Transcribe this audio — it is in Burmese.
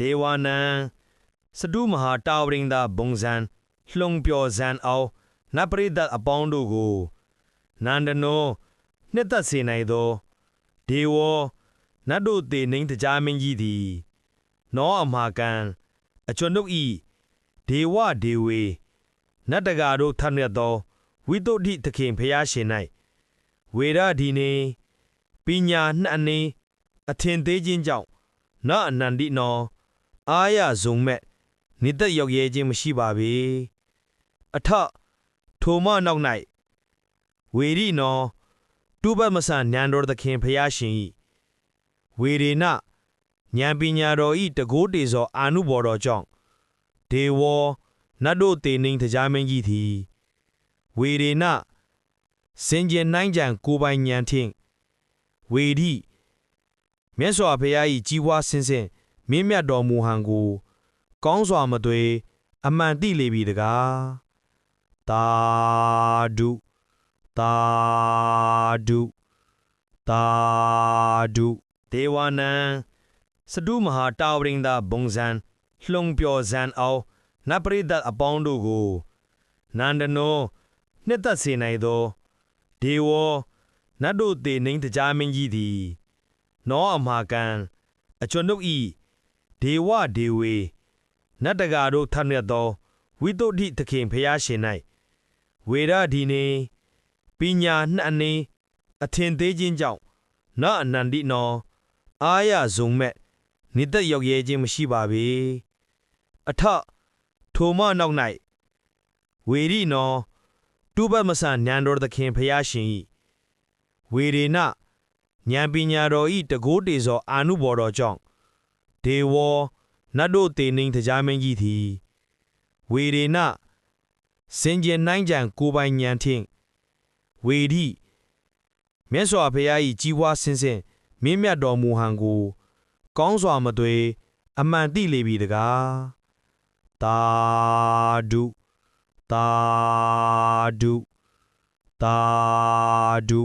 ဒေဝနံစတုမဟာတာဝရင်သာဘုံဇန်လှုံပြော်ဇန်အောင်နတ်ပရိသတ်အပေါင်းတို့ကိုနန္ဒနောနှစ်သက်စေနိုင်သောဒေဝနတ်တို့တေနှိမ်တကြားမင်းကြီးသည်နောအမာကံအကျွန်ုပ်ဤဒေဝဒေဝေနတ်တကာတို့ထမြတ်သောဝိတုဒ္ဓိသခင်ဖျားရှင်၌ဝေရဒီနေပညာနှံ့နေအထင်သေးခြင်းကြောင့်နအနန္တိနော အာရဇုံမဲ့နိသက်ရောက်ရဲခြင်းမရှိပါပေအထထိုမနောက်၌ဝေရိနောတုပမဆန်ညံတော်သခင်ဖျားရှင်ဤဝေရေနဉာဏ်ပညာတော်ဤတကိုးတေသောအာနုဘော်တော်ကြောင့်ဒေဝနတ်တို့တေနှိမ်တရားမင်းကြီးသည်ဝေရေနစင်ကြင်နိုင်ကြံကိုယ်ပိုင်ဉာဏ်ဖြင့်ဝေရိမြတ်စွာဘုရား၏ကြီးပွားဆင်းဆင်း မြင့်မြတ်တော်မူဟံကို ကောင်းစွာမသွေအမှန်သိလေပြီတကားတာဒုတာဒုတာဒုဒေဝနံစတုမဟာတာဝရင်သာဘုံဇန်လှုံပြော်ဇန်အောင်နတ်ပရိသတ်အပေါင်းတို့ကိုနန္ဒနောနှစ်သက်စေနိုင်သောဒေဝနတ်တို့တေနှိမ်တကြားမင်းကြီးသည် နောအမာကံအကျွန်ုပ်ဤ ဒေဝဒေဝေနတ်တကာတို့ထမြတ်သောဝိတုဒ္ဓိသခင်ဖျားရှင်၌ဝေရဒီနေပညာနှံ့နေအထင်သေးခြင်းကြောင့်နအနန္တိနော အာရဇုံမဲ့နိသက်ရောက်ရဲခြင်းမရှိပါပေအထထိုမနောက်၌ဝေရိနောတုပမဆန်ညံတော်သခင်ဖျားရှင်ဤဝေရေနဉာဏ်ပညာတော်ဤတကိုးတေသောအာနုဘော်တော်ကြောင့် ဒေဝနတ်တို့တေနှိမ်တရားမင်းကြီးသည်ဝေရေနစင်ကြင်နိုင်ကြံကိုယ်ပိုင်ဉာဏ်ဖြင့်ဝေရိမြတ်စွာဘုရား၏ကြီးပွားဆင်းဆင်းမြင့်မြတ်တော်မူဟံကို ကောင်းစွာမသွေအမှန်သိလေပြီတကားတာဒုတာဒုတာဒု